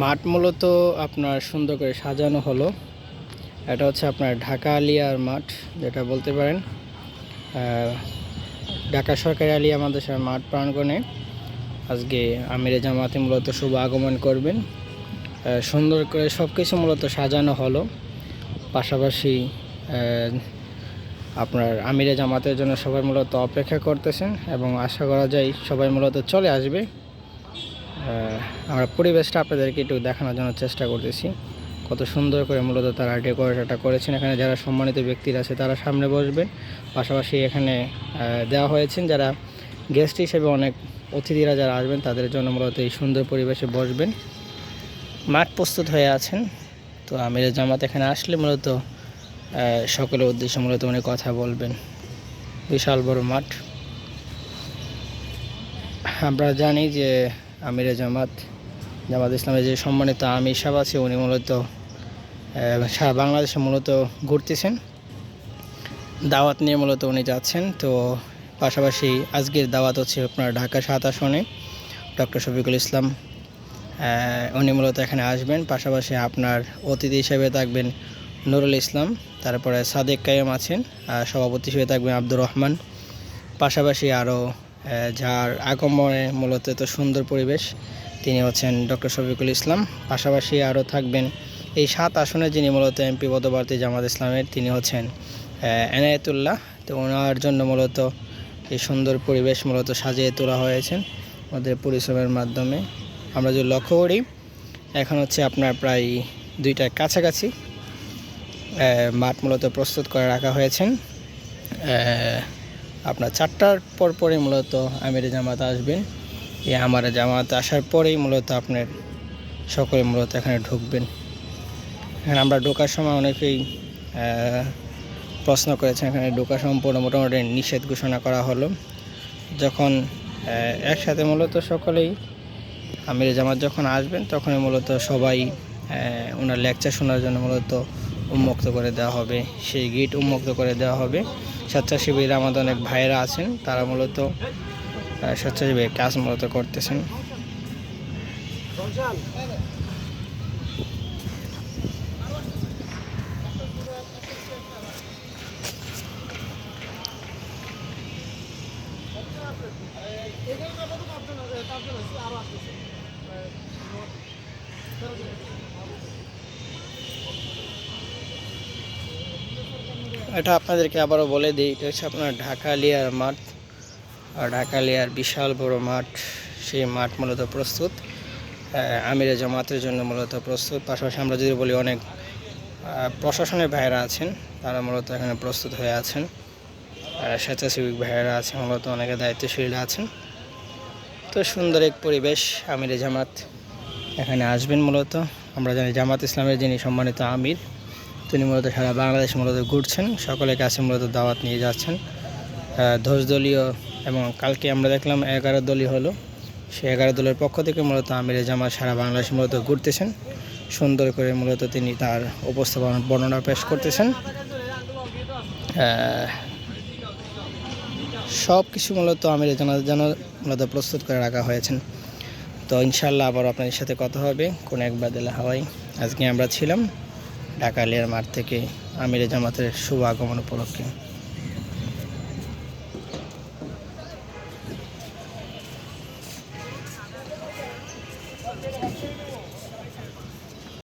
মাঠ মূলত আপনার সুন্দর করে সাজানো হলো। এটা হচ্ছে আপনার ঢাকা আলিয়ার মাঠ, যেটা বলতে পারেন। ঢাকা সরকারি আলিয়া মাদ্রাসার মাঠ প্রাঙ্গণে আজকে আমিরে জামাতে মূলত শুভ আগমন করবেন। সুন্দর করে সব কিছু মূলত সাজানো হলো। পাশাপাশি আপনার আমিরে জামাতের জন্য সবাই মূলত অপেক্ষা করতেছেন এবং আশা করা যায় সবাই মূলত চলে আসবে। আমরা পরিবেশটা আপনাদেরকে একটু দেখানোর জন্য চেষ্টা করতেছি। কত সুন্দর করে মূলত তারা ডেকোরেটরটা করেছেন। এখানে যারা সম্মানিত ব্যক্তিরা আছে, তারা সামনে বসবেন। পাশাপাশি এখানে দেওয়া হয়েছেন যারা গেস্ট হিসেবে অনেক অতিথিরা যারা আসবেন, তাদের জন্য মূলত এই সুন্দর পরিবেশে বসবেন। মাঠ প্রস্তুত হয়ে আছেন। তো আমির জামাত এখানে আসলে মূলত সকলের উদ্দেশ্যে মূলত উনি কথা বলবেন। বিশাল বড় মাঠ। আমরা জানি যে আমির জামাত জামাত ইসলামের যে সম্মানিত আমির সাহেব আছে, উনি মূলত সারা বাংলাদেশে মূলত ঘুরতেছেন। দাওয়াত নিয়ে মূলত উনি যাচ্ছেন। তো পাশাপাশি আজকের দাওয়াত হচ্ছে আপনার ঢাকা সাত আসনে ডক্টর শফিকুল ইসলাম উনি মূলত এখানে আসবেন। পাশাপাশি আপনার অতিথি হিসেবে থাকবেন নুরুল ইসলাম, তারপরে সাদেক কায়েম আছেন সভাপতি হিসেবে থাকবেন আব্দুর রহমান। পাশাপাশি আরও যার আগমনে মূলত এত সুন্দর পরিবেশ, তিনি হচ্ছেন ডক্টর শফিকুল ইসলাম। পাশাপাশি আরও থাকবেন এই সাত আসনে যিনি মূলত এমপি পদপ্রার্থী জামাত ইসলামের, তিনি হচ্ছেন এনায়েতুল্লাহ। তো ওনার জন্য মূলত এই সুন্দর পরিবেশ মূলত সাজিয়ে তোলা হয়েছে ওদের পরিশ্রমের মাধ্যমে। আমরা যদি লক্ষ্য করি, এখন হচ্ছে আপনার প্রায় দুইটার কাছাকাছি মাঠ মূলত প্রস্তুত করে রাখা হয়েছেন। আপনার চারটার পর পরে মূলত আমির জামাত আসবেন। এই আমার জামাত আসার পরেই মূলত আপনার সকলে মূলত এখানে ঢুকবেন। এখানে আমরা ঢোকার সময় অনেকেই প্রশ্ন করেছেন, এখানে ঢোকা সম্পূর্ণ মোটামুটি নিষেধ ঘোষণা করা হলো। যখন একসাথে মূলত সকলেই আমির জামাত যখন আসবেন, তখনই মূলত সবাই ওনার লেকচার শোনার জন্য মূলত উন্মুক্ত করে দেওয়া হবে। সেই গেট উন্মুক্ত করে দেওয়া হবে। স্বেচ্ছাসেবীরা আমাদের অনেক ভাইয়েরা আছেন। তারা মূলত স্বেচ্ছাসেবী কাজ মূলত করতেছেন। এটা আপনাদেরকে আবারও বলে দিই, এটা হচ্ছে আপনার ঢাকা লিয়ার মাঠ। আর ঢাকা লিয়ার বিশাল বড় মাঠ, সেই মাঠ মূলত প্রস্তুত। আমিরে জামাতের জন্য মূলত প্রস্তুত। পাশাপাশি আমরা যদি বলি অনেক প্রশাসনের ভাইয়েরা আছেন, তারা মূলত এখানে প্রস্তুত হয়ে আছেন। স্বেচ্ছাসেবিক ভাইয়েরা আছেন মূলত অনেকে দায়িত্বশীল আছেন। তো সুন্দর এক পরিবেশ, আমিরে জামাত এখানে আসবেন মূলত। আমরা জানি জামাত ইসলামের যিনি সম্মানিত আমির তিনি মূলত সারা বাংলাদেশ মূলত ঘুরছেন, সকলের কাছে মূলত দাওয়াত নিয়ে যাচ্ছেন। দশ দলীয় এবং কালকে আমরা দেখলাম এগারো দলীয় হলো। সে এগারো দলের পক্ষ থেকে মূলত আমির জামাত সারা বাংলাদেশ মূলত ঘুরতেছেন। সুন্দর করে মূলত তিনি তার উপস্থাপন, বর্ণনা পেশ করতেছেন। সব কিছু মূলত আমির জামাত যেন মূলত প্রস্তুত করে রাখা হয়েছেন। তো ইনশাল্লাহ আবার আপনাদের সাথে কথা হবে। কোন একবার বাদেলা হাওয়াই আজকে আমরা ছিলাম। ঢাকা লিয়ার মাঠ থেকে আমিরে জামাতের শুভ আগমন উপলক্ষে।